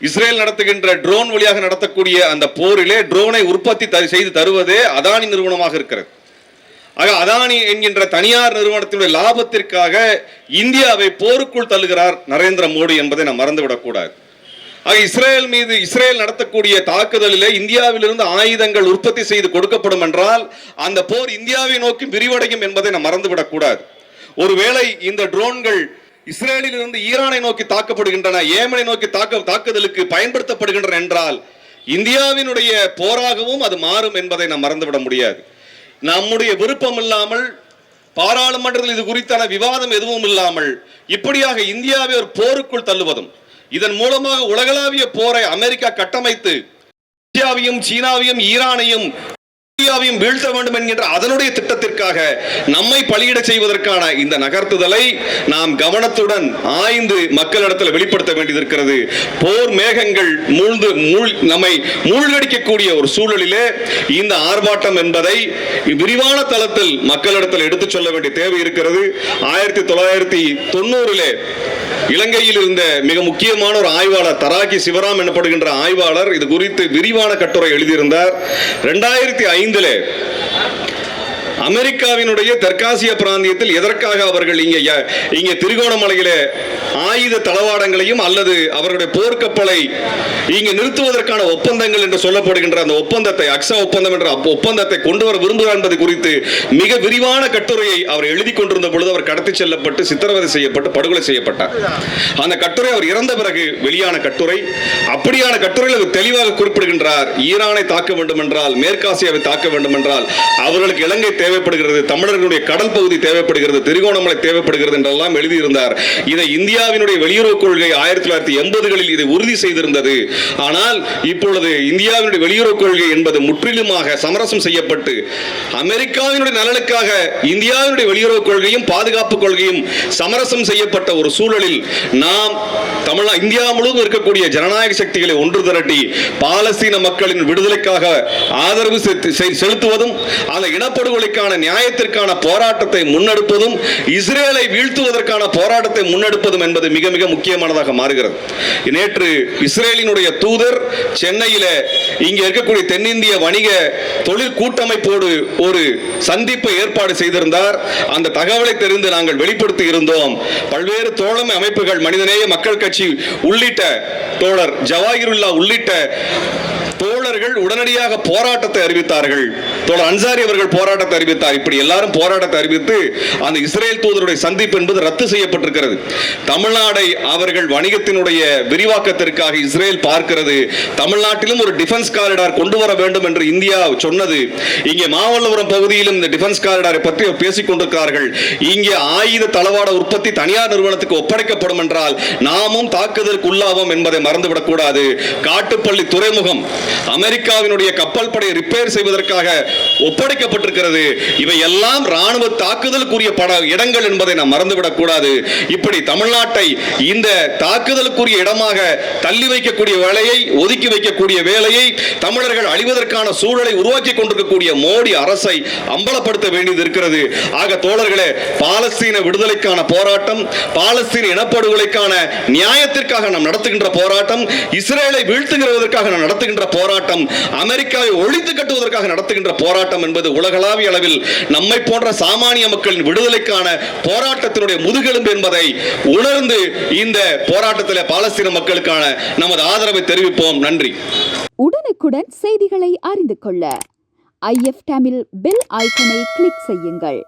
Israel நடத்துகின்ற drone வழியாக நடத்தக்கூடிய அந்த போரிலே ட்ரோனை உற்பத்தி த- செய்து தருவதே அதானி நிறுவனமாக இருக்கிறது. ஆக அதானி என்கின்ற தனியார் நிறுவனத்தினுடைய லாபத்திற்காக இந்தியாவை போருக்குள் தள்ளுகிறார் நரேந்திர மோடி என்பதை நாம் மறந்துவிடக்கூடாது ஆக இஸ்ரேல் மீது இஸ்ரேல் நடத்தக்கூடிய தாக்குதலிலே இந்தியாவிலிருந்து ஆயுதங்கள் உற்பத்தி செய்து கொடுக்கப்படும் என்றால் அந்த போர் இந்தியாவை நோக்கி விரிவடையும் என்பதை நாம் மறந்துவிடக்கூடாது ஒருவேளை இந்த ட்ரோன்கள் இஸ்ரேலில் இருந்து ஈரானை நோக்கி தாக்கப்படுகின்றன ஏமனை நோக்கி தாக்க தாக்குதலுக்கு பயன்படுத்தப்படுகின்றன என்றால் இந்தியாவினுடைய போராகவும் அது மாறும் என்பதை நாம் மறந்துவிட முடியாது. நம்முடைய விருப்பம் இல்லாமல் பாராளுமன்றத்தில் இது குறித்தான விவாதம் எதுவும் இல்லாமல் இப்படியாக இந்தியாவை ஒரு போருக்குள் தள்ளுவதும் இதன் மூலமாக உலகளாவிய போரை அமெரிக்கா கட்டமைத்து இந்தியாவையும் சீனாவையும் ஈரானையும் இந்தியாவையும் வீழ்த்த வேண்டும் என்கின்ற அதனுடைய திட்டத்திற்காக நம்மை பலியிட செய்வதற்கான இந்த நகர்த்துதலை நாம் கவனத்துடன் ஆய்ந்து மக்களிடத்தில் வெளிப்படுத்த வேண்டியது இருக்கிறது போர் மேகங்கள் மூழ்ந்து நம்மை மூழ்கடிக்கக்கூடிய ஒரு சூழலிலே இந்த ஆர்ப்பாட்டம் என்பதை விரிவான தளத்தில் மக்களிடத்தில் எடுத்துச் சொல்ல வேண்டிய தேவை இருக்கிறது. ஆயிரத்தி தொள்ளாயிரத்தி தொண்ணூறிலே இலங்கையில் இருந்த மிக முக்கியமான ஒரு ஆய்வாளர் தராக்கி சிவராம் எனப்படுகின்ற ஆய்வாளர் இது குறித்து விரிவான கட்டுரை எழுதியிருந்தார். ரெண்டாயிரத்தி ஐந்தில் அமெரிக்காவினுடைய தெற்காசிய பிராந்தியத்தில் எதற்காக அவர்கள் இங்கே இங்கே திருகோணமலையிலே ஆயுத தளவாடங்களையும் அல்லது அவர்களுடைய போர்க்கப்பலை இங்கு நிறுத்துவதற்கான ஒப்பந்தங்கள் என்று சொல்லப்படுகின்ற அந்த ஒப்பந்தத்தை அக்ஸா ஒப்பந்தம் என்ற ஒப்பந்தத்தை கொண்டு வர விரும்புகிறார் என்பது குறித்து மிக விரிவான கட்டுரையை அவர் எழுதி கொண்டிருந்த பொழுது அவர் கடத்தி செல்லப்பட்டு சித்திரவதை செய்யப்பட்டு படுகொலை செய்யப்பட்டார். அந்த கட்டுரை அவர் இறந்த பிறகு வெளியான கட்டுரை. அப்படியான கட்டுரையில் அவர் தெளிவாக குறிப்பிடுகின்றார் ஈரானை தாக்க வேண்டும் என்றால் மேற்காசியாவை தாக்க வேண்டும் என்றால் அவர்களுக்கு இலங்கை தேவைப்படுகிறது தமிழர்களுடைய கடல் பகுதி தேவைப்படுகிறது திருகோணமலை தேவைப்படுகிறது என்றெல்லாம் எழுதியிருந்தார். இதை இந்தியா இந்தியாவினுடைய வெளியுறவு கொள்கை ஆயிரத்தி தொள்ளாயிரத்தி எண்பதுகளில் இதை உறுதி செய்திருந்தது. ஆனால் இப்பொழுது இந்தியாவினுடைய வெளியுறவு கொள்கை என்பது முற்றிலுமாக சமரசம் செய்யப்பட்டு அமெரிக்காவினுடைய நலனுக்காக இந்தியாவினுடைய வெளியுறவு கொள்கையும் பாதுகாப்பு கொள்கையும் சமரசம் செய்யப்பட்ட ஒரு சூழலில் நாம் தமிழ் இந்தியா முழுவதும் இருக்கக்கூடிய ஜனநாயக சக்திகளை ஒன்று திரட்டி பாலஸ்தீன மக்களின் விடுதலைக்காக ஆதரவு செலுத்துவதும் அந்த இனப்படுகொலைக்கான நியாயத்திற்கான போராட்டத்தை முன்னெடுப்பதும் இஸ்ரேலை வீழ்த்துவதற்கான போராட்டத்தை முன்னெடுப்பதும் என்பது மிக மிக முக்கியமானதாக மாறுகிறது. நேற்று இஸ்ரேலினுடைய தூதர் சென்னையில இங்கே இருக்கக்கூடிய தென்னிந்திய வணிக தொழில் கூட்டமைப்போடு ஒரு சந்திப்பை ஏற்பாடு செய்திருந்தார். அந்த தகவலை தெரிந்து நாங்கள் வெளிப்படுத்தி இருந்தோம். பல்வேறு தோழமை அமைப்புகள் மனிதநேய மக்கள் கட்சி உள்ளிட்ட தோழர் ஜவாஹிருல்லா உள்ளிட்ட அவர்கள் உடனடியாக போராட்டத்தை அறிவித்தார்கள். தோழர் அன்சாரி அவர்கள் போராட்டத்தை அறிவித்தார். இப்படி எல்லாரும் போராட்டத்தை அறிவித்து அந்த இஸ்ரேல் தூதருடைய சந்திப்பு என்பது ரத்து செய்யப்பட்டிருக்கிறது. தமிழ்நாடை அவர்கள் வணிகத்தினுடைய விரிவாக்கத்திற்காக இஸ்ரேல் பார்க்கிறது. தமிழ்நாட்டிலும் ஒரு டிஃபென்ஸ் காரிடார் கொண்டு வர வேண்டும் என்று இந்தியா சொன்னது. இங்கே மாமல்லபுரம் பகுதியிலும் இந்த டிஃபென்ஸ் காரிடாரை பற்றி பேசிக் கொண்டிருக்கிறார்கள். இங்கே ஆயுத தளவாட உற்பத்தி தனியார் நிறுவனத்துக்கு ஒப்படைக்கப்படும் என்றால் நாமும் தாக்குதலுக்கு உள்ளாவோம் என்பதை மறந்துவிடக்கூடாது. காட்டுப்பள்ளி துறைமுகம் அமெரிக்க அமெரிக்காவினுடைய கப்பல் படை ரிப்பேர் செய்வதற்காக ஒப்படைக்கப்பட்டிருக்கிறது. இவை எல்லாம் ராணுவ தாக்குதலுக்குரிய பட இடங்கள் என்பதை நாம் மறந்துவிடக் கூடாது. இப்படி தமிழ்நாட்டை இந்த தாக்குதலுக்குரிய இடமாக தள்ளி வைக்கக்கூடிய வேலையை ஒதுக்கி வைக்கக்கூடிய வேலையை தமிழர்கள் அழிவதற்கான சூழலை உருவாக்கி கொண்டிருக்கக்கூடிய மோடி அரசை அம்பலப்படுத்த வேண்டியது இருக்கிறது. ஆக தோழர்களே பாலஸ்தீன விடுதலைக்கான போராட்டம் பாலஸ்தீன இனப்படுகொலைக்கான நியாயத்திற்காக நாம் நடத்துகின்ற போராட்டம் இஸ்ரேலை வீழ்த்துகிறதற்காக நாம் நடத்துகின்ற போராட்டம் அமெரிக்காவை ஒழித்து கட்டுவதற்காக நடத்துகின்ற போராட்டம் என்பது உலகளாவிய அளவில் நம்மை போன்ற சாமானிய மக்களின் விடுதலைக்கான போராட்டத்தினுடைய முதுகெலும்பு என்பதை உணர்ந்து இந்த போராட்டத்தில் பாலஸ்தீன மக்களுக்கான நமது ஆதரவை தெரிவிப்போம். நன்றி. உடனுக்குடன் செய்திகளை அறிந்து கொள்ள ஐஎஃப் தமிழ் பெல் ஐக்கனை கிளிக் செய்யுங்கள்.